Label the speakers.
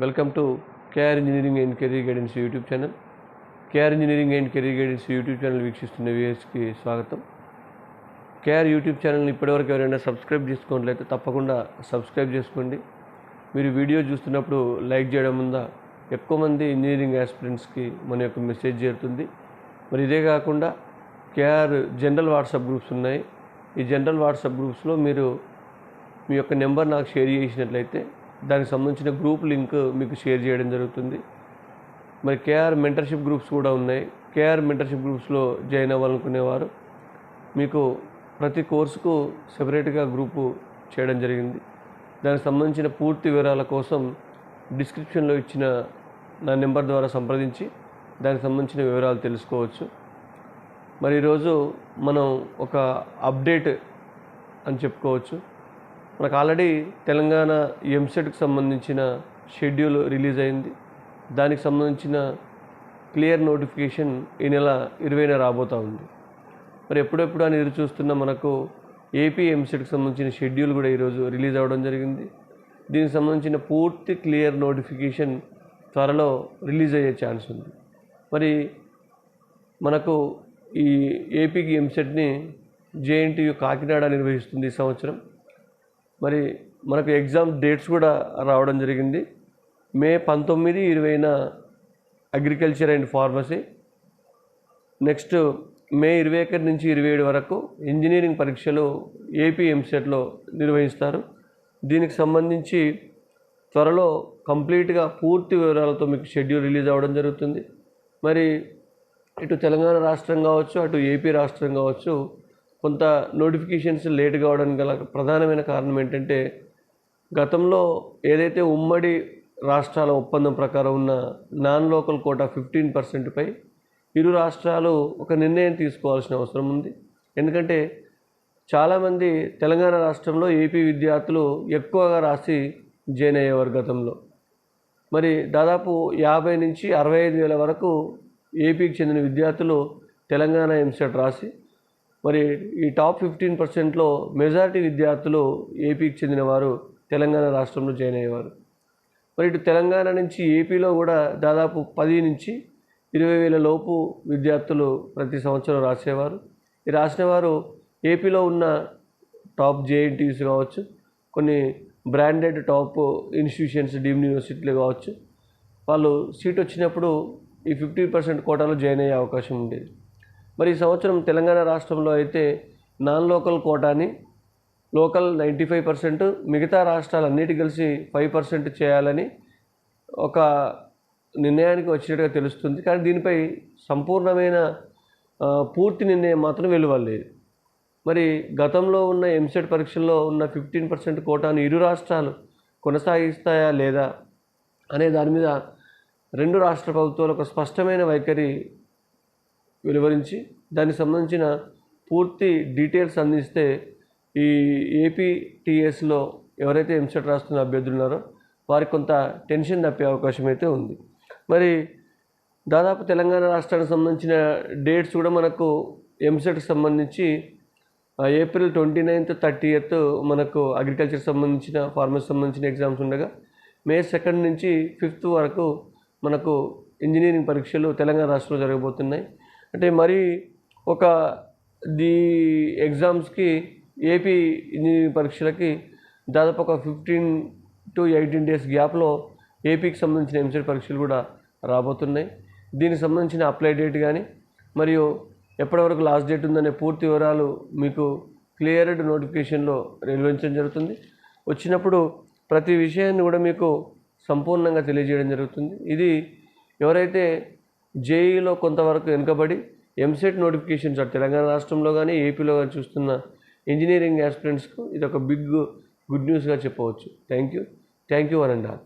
Speaker 1: Welcome to KR engineering and career guidance YouTube channel. KR engineering and career guidance YouTube channel వీక్షిస్తున్న వ్యూయర్స్కి స్వాగతం. KR YouTube ఛానల్ని ఇప్పటివరకు ఎవరైనా సబ్స్క్రైబ్ చేసుకోవట్లయితే తప్పకుండా సబ్స్క్రైబ్ చేసుకోండి. మీరు వీడియో చూస్తున్నప్పుడు లైక్ చేయడం ముందా ఎక్కువ మంది ఇంజనీరింగ్ ఆస్పిరెంట్స్కి మన యొక్క మెసేజ్ చేరుతుంది. మరి ఇదే కాకుండా కేఆర్ జనరల్ వాట్సాప్ గ్రూప్స్ ఉన్నాయి. ఈ జనరల్ వాట్సాప్ గ్రూప్స్లో మీరు మీ యొక్క నెంబర్ నాకు షేర్ చేసినట్లయితే దానికి సంబంధించిన గ్రూప్ లింక్ మీకు షేర్ చేయడం జరుగుతుంది. మరి కేఆర్ మెంటర్షిప్ గ్రూప్స్ కూడా ఉన్నాయి. కేఆర్ మెంటర్షిప్ గ్రూప్స్లో జాయిన్ అవ్వాలనుకునేవారు. మీకు ప్రతి కోర్సుకు సెపరేట్గా గ్రూపు చేయడం జరిగింది. దానికి సంబంధించిన పూర్తి వివరాల కోసం డిస్క్రిప్షన్లో ఇచ్చిన నా నెంబర్ ద్వారా సంప్రదించి దానికి సంబంధించిన వివరాలు తెలుసుకోవచ్చు. మరి ఈరోజు మనం ఒక అప్డేట్ అని చెప్పుకోవచ్చు. మనకు ఆల్రెడీ తెలంగాణ ఎంసెట్కి సంబంధించిన షెడ్యూల్ రిలీజ్ అయింది. దానికి సంబంధించిన క్లియర్ నోటిఫికేషన్ ఈ నెల ఇరవైన రాబోతూ ఉంది. మరి ఎప్పుడెప్పుడు అని ఎదురు చూస్తున్న మనకు ఏపీ ఎంసెట్కి సంబంధించిన షెడ్యూల్ కూడా ఈరోజు రిలీజ్ అవ్వడం జరిగింది. దీనికి సంబంధించిన పూర్తి క్లియర్ నోటిఫికేషన్ త్వరలో రిలీజ్ అయ్యే ఛాన్స్ ఉంది. మరి మనకు ఈ ఏపీకి ఎంసెట్ని జేఎన్టీయు కాకినాడ నిర్వహిస్తుంది ఈ సంవత్సరం. మరి మనకు ఎగ్జామ్ డేట్స్ కూడా రావడం జరిగింది. మే పంతొమ్మిది ఇరవైన agriculture and pharmacy. Next May ఇరవై ఒకటి నుంచి ఇరవై ఏడు వరకు ఇంజనీరింగ్ పరీక్షలు ఏపీ ఎంసెట్లో నిర్వహిస్తారు. దీనికి సంబంధించి త్వరలో కంప్లీట్గా పూర్తి వివరాలతో మీకు షెడ్యూల్ రిలీజ్ అవ్వడం జరుగుతుంది. మరి ఇటు తెలంగాణ రాష్ట్రం కావచ్చు అటు ఏపీ రాష్ట్రం కావచ్చు కొంత నోటిఫికేషన్స్ లేట్ కావడానికి గల ప్రధానమైన కారణం ఏంటంటే గతంలో ఏదైతే ఉమ్మడి రాష్ట్రాల ఒప్పందం ప్రకారం ఉన్న నాన్ లోకల్ కోటా ఫిఫ్టీన్ పర్సెంట్పై ఇరు రాష్ట్రాలు ఒక నిర్ణయం తీసుకోవాల్సిన అవసరం ఉంది. ఎందుకంటే చాలామంది తెలంగాణ రాష్ట్రంలో ఏపీ విద్యార్థులు ఎక్కువగా రాసి జాయిన్ అయ్యేవారు గతంలో. మరి దాదాపు యాభై నుంచి అరవై ఐదు వేల వరకు ఏపీకి చెందిన విద్యార్థులు తెలంగాణ ఎంసెట్ రాసి మరి ఈ టాప్ ఫిఫ్టీన్ పర్సెంట్లో మెజారిటీ విద్యార్థులు ఏపీకి చెందినవారు తెలంగాణ రాష్ట్రంలో జాయిన్ అయ్యేవారు. మరి ఇటు తెలంగాణ నుంచి ఏపీలో కూడా దాదాపు పది నుంచి ఇరవై వేల లోపు విద్యార్థులు ప్రతి సంవత్సరం రాసేవారు. ఈ రాసిన వారు ఏపీలో ఉన్న టాప్ జేఎన్టీస్ కావచ్చు కొన్ని బ్రాండెడ్ టాప్ ఇన్స్టిట్యూషన్స్ డీమ్డ్ యూనివర్సిటీలు కావచ్చు. వాళ్ళు సీట్ వచ్చినప్పుడు ఈ ఫిఫ్టీ పర్సెంట్ కోటాలో జాయిన్ అయ్యే అవకాశం ఉండేది. మరి ఈ సంవత్సరం తెలంగాణ రాష్ట్రంలో అయితే నాన్ లోకల్ కోటాని లోకల్ నైంటీ ఫైవ్ పర్సెంట్ మిగతా రాష్ట్రాలన్నిటి కలిసి ఫైవ్ పర్సెంట్ చేయాలని ఒక నిర్ణయానికి వచ్చినట్టుగా తెలుస్తుంది. కానీ దీనిపై సంపూర్ణమైన పూర్తి నిర్ణయం మాత్రం వెలువడలేదు. మరి గతంలో ఉన్న ఎంసెట్ పరీక్షల్లో ఉన్న ఫిఫ్టీన్ పర్సెంట్ కోటాను ఇరు రాష్ట్రాలు కొనసాగిస్తాయా లేదా అనే దాని మీద రెండు రాష్ట్ర ప్రభుత్వాలు ఒక స్పష్టమైన వైఖరి వెలువరించి దానికి సంబంధించిన పూర్తి డీటెయిల్స్ అందిస్తే ఈ ఏపీటీఎస్లో ఎవరైతే ఎంసెట్ రాస్తున్న అభ్యర్థులు ఉన్నారో వారికి కొంత టెన్షన్ తప్పే అవకాశం అయితే ఉంది. మరి దాదాపు తెలంగాణ రాష్ట్రానికి సంబంధించిన డేట్స్ కూడా మనకు ఎంసెట్కి సంబంధించి April twenty ninth thirty eighth మనకు అగ్రికల్చర్ సంబంధించిన ఫార్మర్స్ సంబంధించిన ఎగ్జామ్స్ ఉండగా మే సెకండ్ నుంచి ఫిఫ్త్ వరకు మనకు ఇంజనీరింగ్ పరీక్షలు తెలంగాణ రాష్ట్రంలో జరగబోతున్నాయి. అంటే మరి ఒక ది ఎగ్జామ్స్కి ఏపీ ఇంజనీరింగ్ పరీక్షలకి దాదాపు ఒక ఫిఫ్టీన్ టు ఎయిటీన్ డేస్ గ్యాప్లో ఏపీకి సంబంధించిన ఎంసెట్ పరీక్షలు కూడా రాబోతున్నాయి. దీనికి సంబంధించిన అప్లై డేట్ కానీ మరియు ఎప్పటి వరకు లాస్ట్ డేట్ ఉందనే పూర్తి వివరాలు మీకు క్లియర్డ్ నోటిఫికేషన్లో నిర్వహించడం జరుగుతుంది. వచ్చినప్పుడు ప్రతి విషయాన్ని కూడా మీకు సంపూర్ణంగా తెలియజేయడం జరుగుతుంది. ఇది ఎవరైతే జేఈలో కొంతవరకు వెనుకబడి ఎంసెట్ నోటిఫికేషన్స్ అటు తెలంగాణ రాష్ట్రంలో కానీ ఏపీలో కానీ చూస్తున్న ఇంజనీరింగ్ ఆస్పిరెంట్స్కు ఇది ఒక బిగ్ గుడ్ న్యూస్గా చెప్పవచ్చు. Thank you thank you one and all